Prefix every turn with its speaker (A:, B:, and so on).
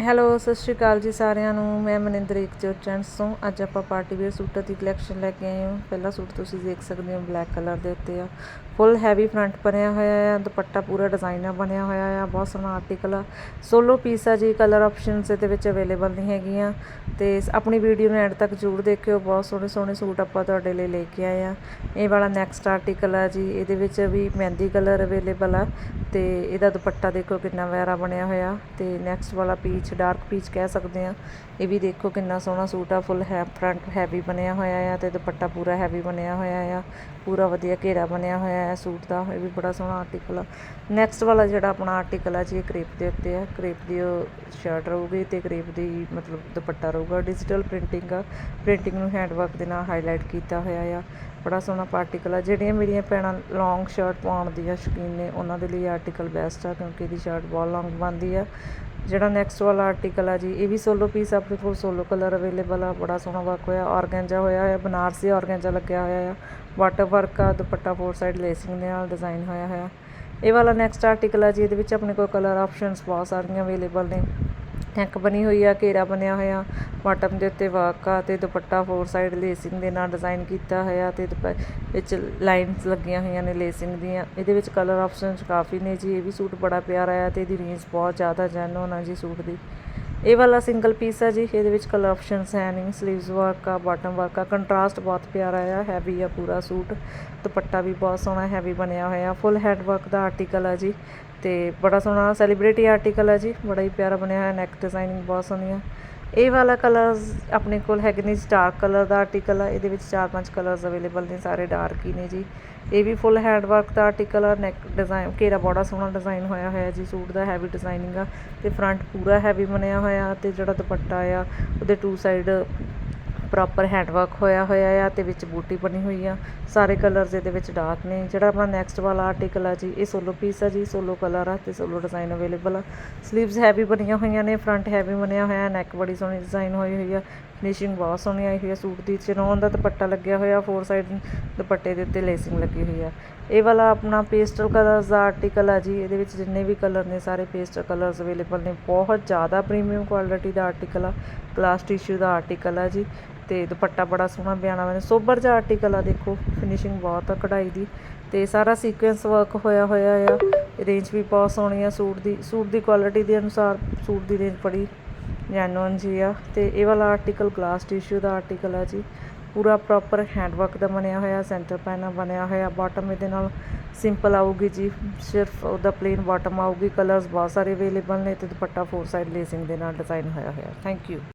A: Hello, ਸਤਿ ਸ਼੍ਰੀ ਅਕਾਲ ਜੀ ਸਾਰਿਆਂ ਨੂੰ। ਮੈਂ ਮਨਿੰਦਰ ਏਕਜੋਤ ਜੈਂਟਸ ਤੋਂ। ਅੱਜ ਆਪਾਂ ਪਾਰਟੀ ਵੇਅਰ ਸੂਟਾਂ ਦੀ ਕਲੈਕਸ਼ਨ ਲੈ ਕੇ ਆਏ ਹਾਂ। ਪਹਿਲਾ ਸੂਟ ਤੁਸੀਂ ਦੇਖ ਸਕਦੇ ਹੋ ਬਲੈਕ ਕਲਰ ਦੇ ਉੱਤੇ ਆ। ਫੁੱਲ ਹੈਵੀ ਫਰੰਟ ਬਣਿਆ ਹੋਇਆ ਆ। ਦੁਪੱਟਾ ਪੂਰਾ ਡਿਜ਼ਾਈਨਰ ਬਣਿਆ ਹੋਇਆ ਆ। ਬਹੁਤ ਸੋਹਣਾ ਆਰਟੀਕਲ ਆ। ਸੋਲੋ ਪੀਸ ਆ ਜੀ। ਕਲਰ ਆਪਸ਼ਨਸ ਇਹਦੇ ਵਿੱਚ ਅਵੇਲੇਬਲ ਨਹੀਂ ਹੈਗੀਆਂ। ਤੇ ਆਪਣੀ ਵੀਡੀਓ ਨੂੰ ਐਂਡ ਤੱਕ ਜ਼ਰੂਰ ਦੇਖਿਓ। ਬਹੁਤ ਸੋਹਣੇ ਸੋਹਣੇ ਸੂਟ ਆਪਾਂ ਤੁਹਾਡੇ ਲਈ ਲੈ ਕੇ ਆਏ ਆ। ਇਹ ਵਾਲਾ ਨੈਕਸਟ ਆਰਟੀਕਲ ਆ ਜੀ। ਇਹਦੇ ਵਿੱਚ ਵੀ ਮਹਿੰਦੀ ਕਲਰ ਅਵੇਲੇਬਲ ਆ। ਤੇ ਇਹਦਾ ਦੁਪੱਟਾ ਦੇਖੋ ਕਿੰਨਾ ਵੈਰਾ ਬਣਿਆ ਹੋਇਆ। ਤੇ ਨੈਕਸਟ ਵਾਲਾ ਪੀਸ ਪੀਚ ਡਾਰਕ ਪੀਚ ਕਹਿ ਸਕਦੇ ਆ ਇਹ ਵੀ ਦੇਖੋ ਕਿੰਨਾ ਸੋਹਣਾ ਸੂਟ ਆ, ਫੁੱਲ ਹੈ ਫਰੰਟ ਹੈਵੀ ਬਣਿਆ ਹੋਇਆ ਆ ਤੇ ਦੁਪੱਟਾ ਪੂਰਾ ਹੈਵੀ ਬਣਿਆ ਹੋਇਆ ਆ, ਪੂਰਾ ਵਧੀਆ ਘੇਰਾ ਬਣਿਆ ਹੋਇਆ ਆ ਸੂਟ ਦਾ, ਇਹ ਵੀ ਬੜਾ ਸੋਹਣਾ ਆਰਟੀਕਲ ਆ। ਨੈਕਸਟ ਵਾਲਾ ਜਿਹੜਾ ਆਪਣਾ ਆਰਟੀਕਲ ਆ ਜੀ, ਇਹ ਕ੍ਰੇਪ ਦੇ ਉੱਤੇ ਆ। ਕ੍ਰੇਪ ਦੀ ਸ਼ਰਟ ਰਹੂਗੀ ਤੇ ਕ੍ਰੇਪ ਦੀ ਮਤਲਬ ਦੁਪੱਟਾ ਰਹੂਗਾ। ਡਿਜੀਟਲ ਪ੍ਰਿੰਟਿੰਗ ਆ। ਪ੍ਰਿੰਟਿੰਗ ਨੂੰ ਹੈਂਡ ਵਰਕ ਦੇ ਨਾਲ ਹਾਈਲਾਈਟ ਕੀਤਾ ਹੋਇਆ ਆ। ਬੜਾ ਸੋਹਣਾ ਪਾਰਟੀਕਲ ਆ। ਜਿਹੜੀਆਂ ਮੇਰੀਆਂ ਭੈਣਾਂ ਲੌਂਗ ਸ਼ਰਟ ਪਾਉਣ ਦੀਆਂ ਸ਼ੌਕੀਨ ਨੇ, ਉਹਨਾਂ ਦੇ ਲਈ ਆਰਟੀਕਲ ਬੈਸਟ ਆ ਕਿਉਂਕਿ ਇਹਦੀ ਸ਼ਰਟ ਬਹੁਤ ਲੌਂਗ ਬਣਦੀ ਆ। ਜਿਹੜਾ ਨੈਕਸਟ ਵਾਲਾ ਆਰਟੀਕਲ ਆ ਜੀ, ਇਹ ਵੀ ਸੋਲੋ ਪੀਸ ਆਪਣੇ ਕੋਲ ਸੋਲੋ ਕਲਰ ਅਵੇਲੇਬਲ ਆ, ਬੜਾ ਸੋਹਣਾ ਵਰਕ ਹੋਇਆ ਔਰਗੈਂਜਾ ਹੋਇਆ ਹੋਇਆ, ਬਨਾਰਸੀ ਔਰਗੈਂਜਾ ਲੱਗਿਆ ਹੋਇਆ ਆ ਵਾਟਰ ਵਰਕ ਆ, ਦੁਪੱਟਾ ਫੋਰ ਸਾਈਡ ਲੇਸਿੰਗ ਦੇ ਨਾਲ ਡਿਜ਼ਾਈਨ ਹੋਇਆ ਹੋਇਆ। ਇਹ ਵਾਲਾ ਨੈਕਸਟ ਆਰਟੀਕਲ ਆ ਜੀ, ਇਹਦੇ ਵਿੱਚ ਆਪਣੇ ਕੋਲ ਕਲਰ ਆਪਸ਼ਨਸ ਬਹੁਤ ਸਾਰੀਆਂ ਅਵੇਲੇਬਲ ਨੇ। ਨੈਕ ਬਣੀ ਹੋਈ ਆ, ਘੇਰਾ ਬਣਿਆ ਹੋਇਆ। ਬਾਟਮ ਦੇ ਉੱਤੇ ਵਰਕ ਆ ਤੇ ਦੁਪੱਟਾ ਫੋਰ ਸਾਈਡ ਲੇਸਿੰਗ ਦੇ ਨਾਲ ਡਿਜ਼ਾਈਨ ਕੀਤਾ ਹੋਇਆ ਤੇ ਵਿੱਚ ਲਾਈਨਸ ਲੱਗੀਆਂ ਹੋਈਆਂ ਨੇ ਲੇਸਿੰਗ ਦੀਆਂ। ਇਹਦੇ ਵਿੱਚ ਕਲਰ ਆਪਸ਼ਨਸ ਕਾਫੀ ਨੇ ਜੀ, ਇਹ ਵੀ ਸੂਟ ਬੜਾ ਪਿਆਰਾ ਆ ਤੇ ਇਹਦੀ ਰੇਂਜ ਬਹੁਤ ਜ਼ਿਆਦਾ ਜੈਨੂਨ ਆ ਜੀ ਸੂਟ ਦੀ। ਇਹ ਵਾਲਾ ਸਿੰਗਲ ਪੀਸ ਆ ਜੀ, ਇਹਦੇ ਵਿੱਚ ਕਲਰ ਆਪਸ਼ਨਸ ਹੈ ਨਹੀਂ ਸਲੀਵਸ ਵਰਕ ਆ ਬਾਟਮ ਵਰਕ ਆ ਕੰਟਰਾਸਟ ਬਹੁਤ ਪਿਆਰਾ ਆ ਹੈਵੀ ਆ ਪੂਰਾ ਸੂਟ, ਦੁਪੱਟਾ ਵੀ ਬਹੁਤ ਸੋਹਣਾ ਹੈਵੀ ਬਣਿਆ ਹੋਇਆ ਫੁੱਲ ਹੈਡ ਵਰਕ ਦਾ ਆਰਟੀਕਲ ਆ ਜੀ, ਤੇ ਬੜਾ ਸੋਹਣਾ ਸੈਲੀਬ੍ਰਿਟੀ ਆਰਟੀਕਲ ਆ ਜੀ, ਬੜਾ ਹੀ ਪਿਆਰਾ ਬਣਿਆ ਹੋਇਆ ਨੈਕ ਡਿਜ਼ਾਈਨਿੰਗ ਬਹੁਤ ਸੋਹਣੀ ਆ ਇਹ ਵਾਲਾ ਕਲਰਸ ਆਪਣੇ ਕੋਲ ਹੈਗੇ ਨੇ ਡਾਰਕ ਕਲਰ ਦਾ ਆਰਟੀਕਲ ਆ, ਇਹਦੇ ਵਿੱਚ ਚਾਰ ਪੰਜ ਕਲਰਸ ਅਵੇਲੇਬਲ ਨੇ, ਸਾਰੇ ਡਾਰਕ ਹੀ ਨੇ ਜੀ। ਇਹ ਵੀ ਫੁੱਲ ਹੈਂਡ ਵਰਕ ਦਾ ਆਰਟੀਕਲ ਆ ਨੈਕ ਡਿਜ਼ਾਈਨ ਘੇਰਾ ਬੜਾ ਸੋਹਣਾ ਡਿਜ਼ਾਈਨ ਹੋਇਆ ਹੋਇਆ ਜੀ, ਸੂਟ ਦਾ ਹੈਵੀ ਡਿਜ਼ਾਈਨਿੰਗ ਆ ਤੇ ਫਰੰਟ ਪੂਰਾ ਹੈਵੀ ਬਣਿਆ ਹੋਇਆ ਤੇ ਜਿਹੜਾ ਦੁਪੱਟਾ ਆ, ਉਹਦੇ two side proper hand work ਹੋਇਆ ਹੋਇਆ ਆ ਤੇ ਵਿੱਚ ਬੂਟੀ ਬਣੀ ਹੋਈ ਆ। ਸਾਰੇ ਕਲਰਸ ਇਹਦੇ ਵਿੱਚ ਡਾਰਕ ਨੇ। ਜਿਹੜਾ ਆਪਣਾ ਨੈਕਸਟ ਵਾਲਾ ਆਰਟੀਕਲ ਆ ਜੀ, ਇਹ ਸੋਲੋ ਪੀਸ ਆ ਜੀ ਸੋਲੋ ਕਲਰ ਆ ਤੇ ਸੋਲੋ ਡਿਜ਼ਾਈਨ ਅਵੇਲੇਬਲ ਆ। ਸਲੀਵਸ ਹੈਵੀ ਬਣੀਆਂ ਹੋਈਆਂ ਨੇ ਫਰੰਟ ਹੈਵੀ ਬਣਿਆ ਹੋਇਆ ਨੈਕ ਬੜੀ ਸੋਹਣੀ ਡਿਜ਼ਾਈਨ ਹੋਈ ਹੋਈ ਆ। ਫਿਨਿਸ਼ਿੰਗ ਬਹੁਤ ਸੋਹਣੀ ਆਈ ਹੋਈ ਆ ਸੂਟ ਦੀ ਚਨੋਨ ਦਾ ਦੁਪੱਟਾ ਲੱਗਿਆ ਹੋਇਆ ਫੋਰ ਸਾਈਡ ਦੁਪੱਟੇ ਦੇ ਉੱਤੇ ਲੇਸਿੰਗ ਲੱਗੀ ਹੋਈ ਆ। ਇਹ ਵਾਲਾ ਆਪਣਾ ਪੇਸਟਲ ਕਲਰਸ ਦਾ ਆਰਟੀਕਲ ਆ ਜੀ, ਇਹਦੇ ਵਿੱਚ ਜਿੰਨੇ ਵੀ ਕਲਰ ਨੇ ਸਾਰੇ ਪੇਸਟਲ ਕਲਰਸ ਅਵੇਲੇਬਲ ਨੇ। ਬਹੁਤ ਜ਼ਿਆਦਾ ਪ੍ਰੀਮੀਅਮ ਕੁਆਲਿਟੀ ਦਾ ਆਰਟੀਕਲ ਆ ਗਲਾਸ ਟਿਸ਼ੂ ਦਾ ਆਰਟੀਕਲ ਆ ਜੀ, ਤੇ ਦੁਪੱਟਾ ਬੜਾ ਸੋਹਣਾ ਬਿਆਨਾ ਹੋਇਆ ਸੋਬਰ ਜਿਹਾ ਆਰਟੀਕਲ ਆ, ਦੇਖੋ ਫਿਨਿਸ਼ਿੰਗ ਬਹੁਤ ਆ ਕਢਾਈ ਦੀ। ਤੇ ਸਾਰਾ ਸੀਕੁਐਂਸ ਵਰਕ ਹੋਇਆ ਹੋਇਆ ਆ ਰੇਂਜ ਵੀ ਬਹੁਤ ਸੋਹਣੀ ਆ ਸੂਟ ਦੀ ਸੂਟ ਦੀ ਕੁਆਲਿਟੀ ਦੇ ਅਨੁਸਾਰ ਸੂਟ ਦੀ ਰੇਂਜ ਬੜੀ ਜੈਨੂਨ ਜੀ ਆ ਤੇ ਇਹ ਵਾਲਾ ਆਰਟੀਕਲ ਗਲਾਸ ਟਿਸ਼ੂ ਦਾ ਆਰਟੀਕਲ ਆ ਜੀ। ਪੂਰਾ ਪ੍ਰੋਪਰ ਹੈਂਡ ਵਰਕ ਦਾ ਬਣਿਆ ਹੋਇਆ ਸੈਂਟਰ ਪੈਨਲ ਬਣਿਆ ਹੋਇਆ ਬਾਟਮ ਇਹਦੇ ਨਾਲ ਸਿੰਪਲ ਆਊਗੀ ਜੀ। ਸਿਰਫ ਉਹਦਾ ਪਲੇਨ ਬਾਟਮ ਆਊਗੀ ਕਲਰਸ ਬਹੁਤ ਸਾਰੇ ਅਵੇਲੇਬਲ ਨੇ ਤੇ ਦੁਪੱਟਾ ਫੋਰ ਸਾਈਡ ਲੇਸਿੰਗ ਦੇ ਨਾਲ ਡਿਜ਼ਾਈਨ ਹੋਇਆ ਹੋਇਆ। Thank you